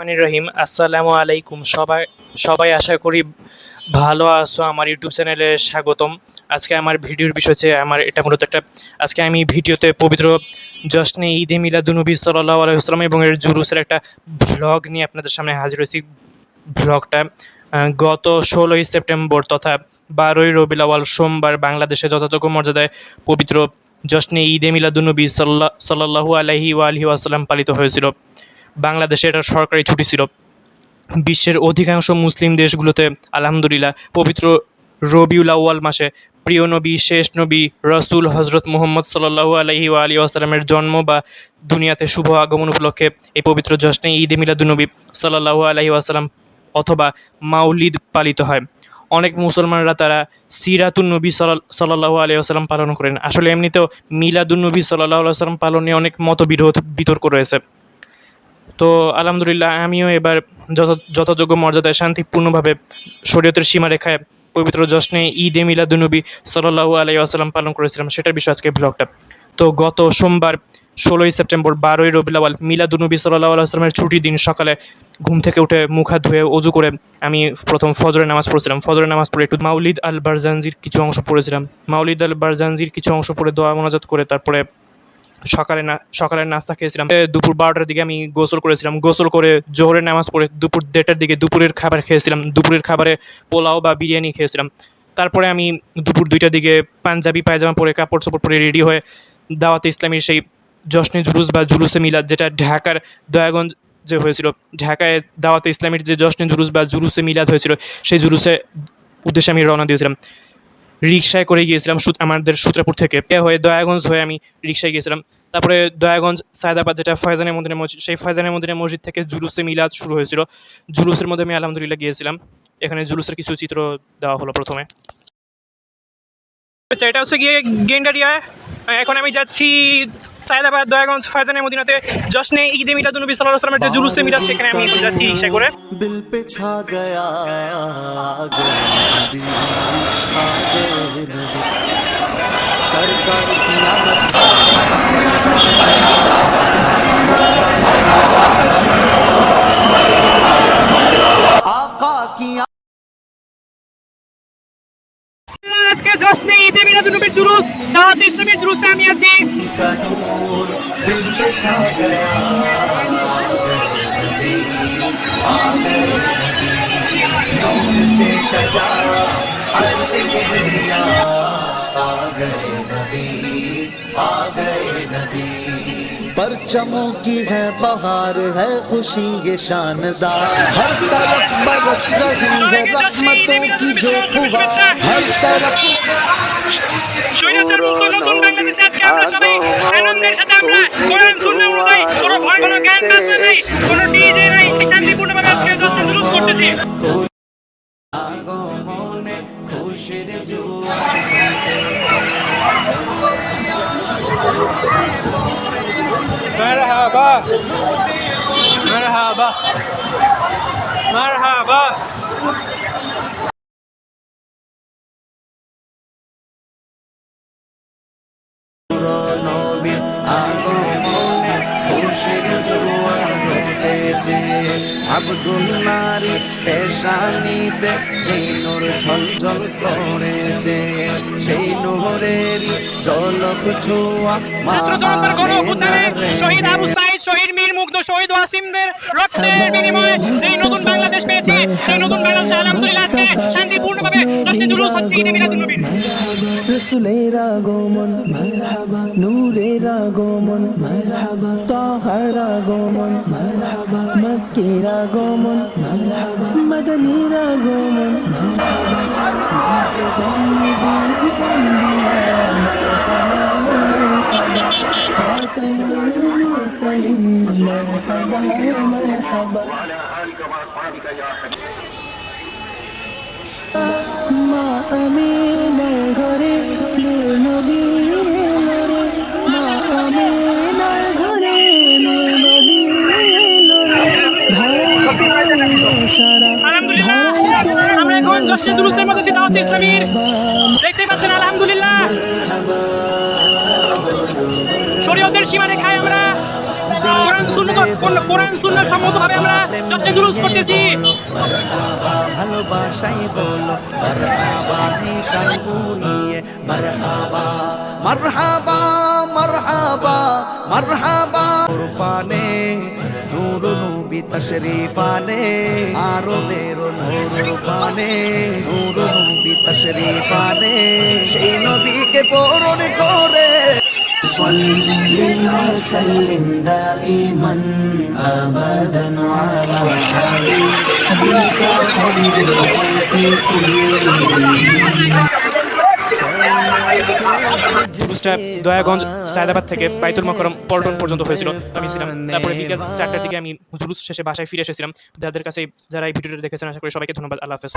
রহমানির রহিম। আসসালামু আলাইকুম। সবাই সবাই আশা করি ভালো আছো। আমার ইউটিউব চ্যানেলে স্বাগতম। আজকে আমার ভিডিওর বিষয় হচ্ছে আমার এটা মূলত একটা আজকে আমি ভিডিওতে পবিত্র জশ্নে ঈদে মিলাদুনবী সাল্লাহ আলাইসলাম এবং এর জুলুসের একটা ভ্লগ নিয়ে আপনাদের সামনে হাজির হয়েছি। ভ্লগটা গত ষোলোই সেপ্টেম্বর তথা বারোই রবিউল আওয়াল সোমবার বাংলাদেশে যথাযোগ্য মর্যাদায় পবিত্র জশ্নে ঈদে মিলাদুনবী সাল্লাহ সাল্লাহু আলহি ওয়ালহি ওয়াসাল্লাম পালিত হয়েছিল। বাংলাদেশে এটা সরকারি ছুটি ছিল। বিশ্বের অধিকাংশ মুসলিম দেশগুলোতে, আলহামদুলিল্লাহ, পবিত্র রবিউল আউয়াল মাসে প্রিয় নবী, শেষ নবী, রসুল হজরত মুহম্মদ সাল্লাহু আলহি আলী আসালামের জন্ম বা দুনিয়াতে শুভ আগমন উপলক্ষে এই পবিত্র জশ্নে ঈদে মিলাদুনবী সাল্লাহু আলহি আসালাম অথবা মাউলিদ পালিত হয়। অনেক মুসলমানরা তারা সিরাতুন নবী সাল্লাহু আলি আসালাম পালন করেন। আসলে এমনিতেও মিলাদুন নবী সাল্লাহ সাল্লাম পালনে অনেক মতবিরোধ বিতর্ক রয়েছে। তো আলহামদুলিল্লাহ, আমিও এবার যত যথাযোগ্য মর্যাদায় শান্তিপূর্ণভাবে শরীয়তের সীমারেখায় পবিত্র জশ্নে ঈদ এ মিলাদুনবী সাল্লাহু আলাই আসাল্লাম পালন করেছিলাম, সেটার বিষয় আজকে ব্লগটা। তো গত সোমবার ষোলোই সেপ্টেম্বর বারোই রবিলাওয়াল মিলাদুনবী সাল্লাহ আসলামের ছুটির দিন সকালে ঘুম থেকে উঠে মুখ হাত ধুয়ে অজু করে আমি প্রথম ফজরের নামাজ পড়েছিলাম। ফজরের নামাজ পড়ে একটু মাউলিদ আল বারজানজির কিছু অংশ পড়েছিলাম। মাউলিদ আল বারজানজির কিছু অংশ পড়ে দোয়া মোনাজাত করে, তারপরে সকালে না সকালের নাস্তা খেয়েছিলাম। দুপুর বারোটার দিকে আমি গোসল করেছিলাম। গোসল করে জোহরের নামাজ পড়ে দুপুর দেড়টার দিকে দুপুরের খাবার খেয়েছিলাম। দুপুরের খাবারে পোলাও বা বিরিয়ানি খেয়েছিলাম। তারপরে আমি দুপুর দুইটার দিকে পাঞ্জাবি, পায়জামা পরে কাপড় চোপড় পরে রেডি হয়ে দাওয়াতে ইসলামীর সেই জশ্নে জুলুস বা জুলুসে মিলাদ যেটা ঢাকার দয়াগঞ্জ যে হয়েছিল, ঢাকায় দাওয়াতে ইসলামীর যে জশ্নে জুলুস বা জুলুসে মিলাদ হয়েছিল, সেই জুলুসে উদ্দেশ্যে আমি রওনা দিয়েছিলাম। রিক্সায় করে গিয়েছিলাম আমাদের সূত্রাপুর থেকে। হয়ে দয়াগঞ্জ হয়ে আমি রিক্সায় গিয়েছিলাম। তারপরে দয়াগঞ্জ, সায়দাবাদ যেটা ফয়জানের মন্দিরের মসজিদ, সেই ফয়জানের মন্দিরের মসজিদ থেকে জুলুসে মিলাদ শুরু হয়েছিল। জুলুসের মধ্যে আমি আলহামদুলিল্লাহ গিয়েছিলাম। এখানে জুলুসের কিছু চিত্র দেওয়া হলো প্রথমে। আচ্ছা এটা হচ্ছে গিয়ে গেন্ডারিয়া। এখন আমি যাচ্ছি সায়দাবাদ, দয়াগঞ্জ ফাজানের মদিনাতে। জশ্নে ঈদে মিলাদুনবী সাল্লাহ সাল্লামের যে জুলুসে মিলাদ, সেখানে আমি যাচ্ছি রিক্সা করে দিল পে ছা গয়া আগে আগে নবী। কারকার কিয়ামত গয়া ঈদে মিলাদুনবীর জুলুস দাওয়াত ইসলামের জুলুসে আমি আছি आंखी का नूर दिल पे छा गया आ गए नबी आ गए नबी नूर से सजा अर्श किबरिया आ गए परचमों की है बहार है खुशी ये शानदार हर तरफ बरस रही है रहमतों की जो फुहार हर तरफ স্বৈরাচার মুক্ত নতুন বাংলাদেশে আজকে আমরা সবাই আনন্দের সাথে আমরা কোরআন সুন্নাহ অনুযায়ী কোনো ভয় কোনো জ্ঞান বাজনা নাই কোনো ডিজে নাই مرحبا مرحبا مرحبا নবীর আগমনে খুশির জোয়ার উঠেছে আব্দুল নারী পেশানিতে যেই নূর ঝলঝল করেছে সেই নূরেরই জলক ছোঁয়া ছাত্র জনতার গণ অভ্যুত্থানে শহীদ আবু সাইদ শহীদ মীর মুগ্ধ শহীদ ওয়াসিমদের রক্তের বিনিময়ে যেই নতুন বাংলাদেশ পেয়েছি সেই নতুন বাংলাদেশ আলহামদুলিল্লাহ আজকে শান্তিপূর্ণভাবে জশ্নে জুলুস হচ্ছে ঈদে মিলাদুন নবীর। রসুলের আগমন মারহাবা নূরের আগমন মারহাবা তাহার আগমন মারহাবা মক্কের আগমন মারহাবা মদনীর আগমন নূর নবী এলো রে ধারাই করল সারা আলহামদুলিল্লাহ। আমরা এখন জশ্নে জুলুসের মধ্যে দাওয়াত ইসলামীর দেখতে পাচ্ছেন, আলহামদুলিল্লাহ। শরীয়তের সীমারেখায় আমরা কোরআন সুন্নাত কোরআন সুন্নাত সম্মতভাবে আমরা জশ্নে জুলুস করতেছি ভালোবাসাই বলো মারহাবা নিশান কুড়িয়ে মারহাবা মারহাবা মারহাবা মারহাবা। কুরবানে নূর নবী তশরিফানে, আরও বেরো নূর পানে নূর নবী তশরিফানে। সেই নবীকে পূরণ করে صل وسلم دائما ابدا على حبيبك خير الخلق জুলুসটা দয়াগঞ্জ সায়দাবাদ থেকে বাইতুল মকরম পল্টন পর্যন্ত হয়েছিল আমি ছিলাম তারপরে বিকেল চারটার দিকে আমি জুলুস শেষে বাসায় ফিরে এসেছিলাম যাদের কাছে যারা এই ভিডিওটা দেখেছেন আশা করি সবাইকে ধন্যবাদ আল্লাহ হাফেজ